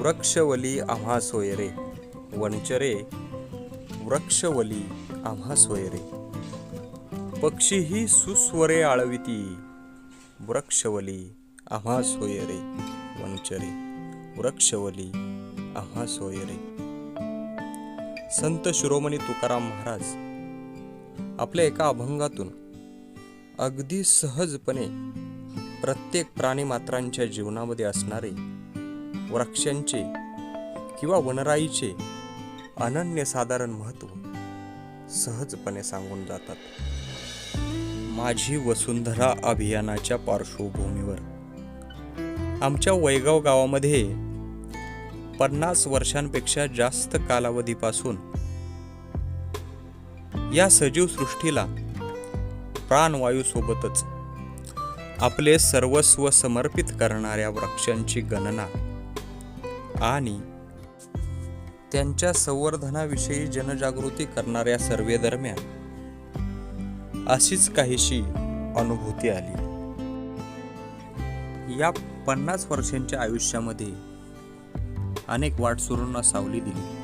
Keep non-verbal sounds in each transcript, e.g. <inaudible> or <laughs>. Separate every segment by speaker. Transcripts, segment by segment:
Speaker 1: वृक्षवली आम्हा सोयरे वनचरे वृक्षवली आम्हा सोयरे पक्षीही सुस्वरे आळविती. वृक्षवली आम्हा सोयरे वनचरे वृक्षवली आम्हा सोयरे संत शिरोमणी तुकाराम महाराज आपल्या एका अभंगातून अगदी सहजपणे प्रत्येक प्राणीमात्रांच्या जीवनामध्ये असणारे वृक्षांचे किंवा वनराईचे अनन्यसाधारण महत्त्व सहजपणे सांगून जातात. माझी वसुंधरा अभियानाच्या पार्श्वभूमीवर आमच्या वैगाव गावामध्ये पन्नास वर्षांपेक्षा जास्त कालावधीपासून या सजीव सृष्टीला प्राणवायूसोबतच आपले सर्वस्व समर्पित करणाऱ्या वृक्षांची गणना आणि त्यांच्या संवर्धनाविषयी जनजागृती करणाऱ्या सर्वे दरम्यान अशीच काहीशी अनुभूती आली. या पन्नास वर्षांच्या आयुष्यामध्ये अनेक वाटसुरूंना सावली दिली.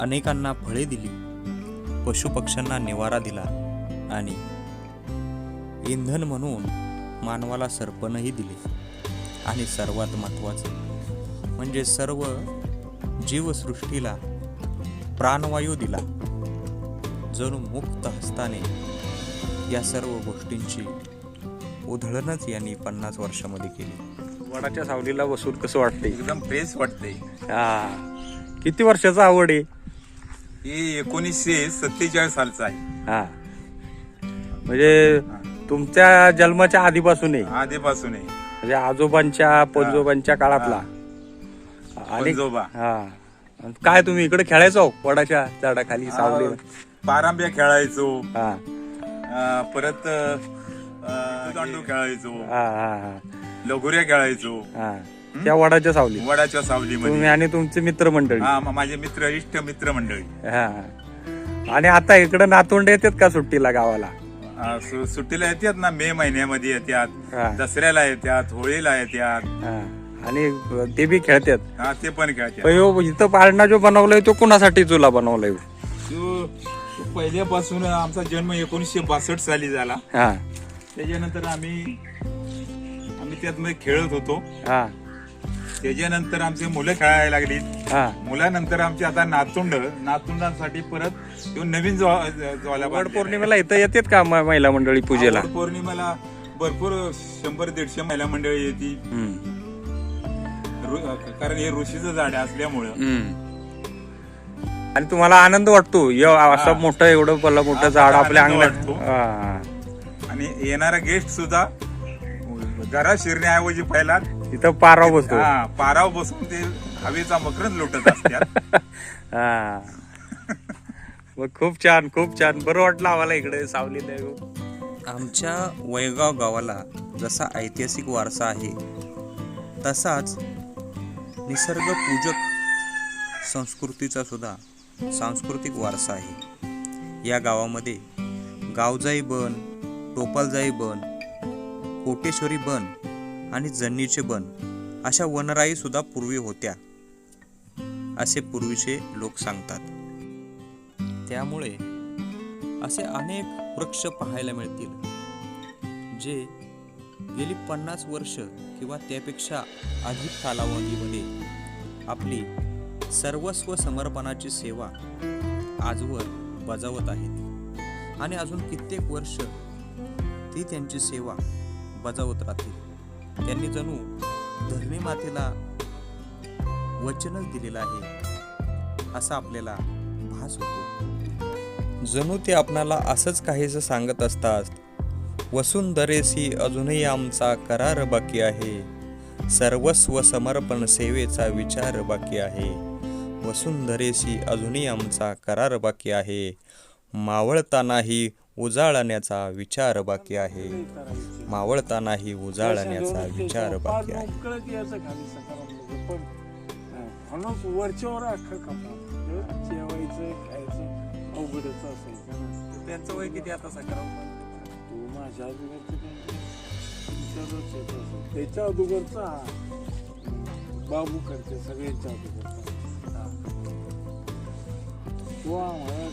Speaker 1: अनेकांना फळे दिली. पशुपक्ष्यांना निवारा दिला आणि इंधन म्हणून मानवाला सरपणही दिले आणि सर्वात महत्त्वाचं म्हणजे सर्व जीवसृष्टीला प्राणवायू दिला. जणू मुक्त हस्ताने या सर्व गोष्टींची उधळणच यांनी पन्नास वर्षामध्ये केली. वडाच्या सावलीला बसून कसं वाटतंय?
Speaker 2: एकदम फ्रेश वाटतंय.
Speaker 1: हा. किती वर्षाचा आवड आहे?
Speaker 2: हे एकोणीसशे सत्तेचाळीस सालचं आहे.
Speaker 1: हा. म्हणजे तुमच्या जन्माच्या आधीपासून आहे?
Speaker 2: आधीपासून आहे.
Speaker 1: म्हणजे आजोबांच्या पंजोबांच्या काळातला.
Speaker 2: पंजोबा.
Speaker 1: हा. काय तुम्ही इकडे खेळायचो? वडाच्या झाडाखाली सावली.
Speaker 2: पारंब्या खेळायचो.
Speaker 1: हा.
Speaker 2: परत दांडू खेळायचो.
Speaker 1: हा हा हा.
Speaker 2: लगोऱ्या खेळायचो.
Speaker 1: हा. त्या वडाच्या सावली.
Speaker 2: वडाच्या
Speaker 1: तुम्ही
Speaker 2: सावलीमध्ये
Speaker 1: आणि तुमचे मित्रमंडळी.
Speaker 2: हा म- माझे मित्र इष्ट मित्र मंडळी
Speaker 1: हा. आणि आता इकडे नातवंड येतात का सुट्टीला गावाला?
Speaker 2: सु- सुट्टीला येतात ना मे महिन्यामध्ये
Speaker 1: हा.
Speaker 2: येतात दसऱ्याला येतात होळीला येतात.
Speaker 1: हा. आणि ते बी खेळतात.
Speaker 2: हा ते पण खेळतात.
Speaker 1: पण ह्यो इथं पाळणा जो बनवलाय तो कुणासाठी तुला बनवलाय?
Speaker 2: तो तो पहिल्यापासून आमचा जन्म एकोणीसशे बासष्ट साली झाला.
Speaker 1: हा.
Speaker 2: त्याच्यानंतर आम्ही आम्ही त्यात मध्ये खेळत होतो.
Speaker 1: हा.
Speaker 2: त्याच्यानंतर आमची मुलं खेळायला लागली.
Speaker 1: हा.
Speaker 2: मुलानंतर आमची आता नातुंड नातुंडांसाठी परत तो नवीन ज्वा- ज्वाला
Speaker 1: वड
Speaker 2: बांधलेला आहे.
Speaker 1: पौर्णिमेला इथं येतात का म- महिला मंडळी पूजेला?
Speaker 2: वड पौर्णिमेला भरपूर शंभर दीडशे महिला मंडळी येते
Speaker 1: हम्म.
Speaker 2: कारण हे ऋषीचं झाड असल्यामुळं.
Speaker 1: आणि तुम्हाला आनंद वाटतो य- असं
Speaker 2: हा.
Speaker 1: मोठं एवढं भलं मोठं झाड आपल्या
Speaker 2: आनंद
Speaker 1: अंगणात
Speaker 2: वाटतो.
Speaker 1: हा.
Speaker 2: आणि येणारा गेस्ट सुद्धा घरात शिरण्याऐवजी पहिला
Speaker 1: इथं पाराव बसतो
Speaker 2: हा, पाराव बसून ते हवेचा मकरंद लुटत असतात <laughs>
Speaker 1: हा मग खूप छान खूप छान बरं वाटलं आम्हाला इकडे सावलीला येऊन आमच्या वयगाव गावाला जसा ऐतिहासिक वारसा आहे तसाच निसर्ग पूजक संस्कृतीचा सुद्धा सांस्कृतिक वारसा आहे. या गावामध्ये गावजाई बन टोपालजाई बन कोटेश्वरी बन आणि जन्नीचे बन अशा वनराई सुद्धा पूर्वी होत्या असे पूर्वीचे लोक सांगतात. त्यामुळे असे अनेक वृक्ष पाहायला मिळतील जे गेली पन्नास वर्ष किंवा त्यापेक्षा अधिक कालावधीमध्ये आपली सर्वस्व समर्पणाची सेवा आजवर बजावत आहेत. आणि अजून कित्येक वर्ष ती त्यांची सेवा बजावत राहतील. त्यांनी जणू धर्मी मातेला वचनच दिलेलं आहे असा आपल्याला भास होतो. जणू ते आपणाला असंच काहीच सांगत असतात वसुंधरेसी अजूनही आमचा करार बाकी आहे. सर्वस्व समर्पण सेवेचा विचार बाकी आहे. वसुंधरेसी अजूनही आमचा करार बाकी आहे. मावळतानाही उजाळण्याचा विचार बाकी आहे. मावळतानाही उजाळण्याचा विचार बाकी आहे.
Speaker 3: वरच्यावर अख्खं कपडा जेवायचं खायचं अवघडच असेल.
Speaker 2: त्यांचं वय किती आता?
Speaker 3: सकाळ माझ्या अगोदरचं विचारच बाबू असं सगळे अगोदरचा हा. बाबू करते सगळ्यांच्या अगोदरचा. तो आम्हाला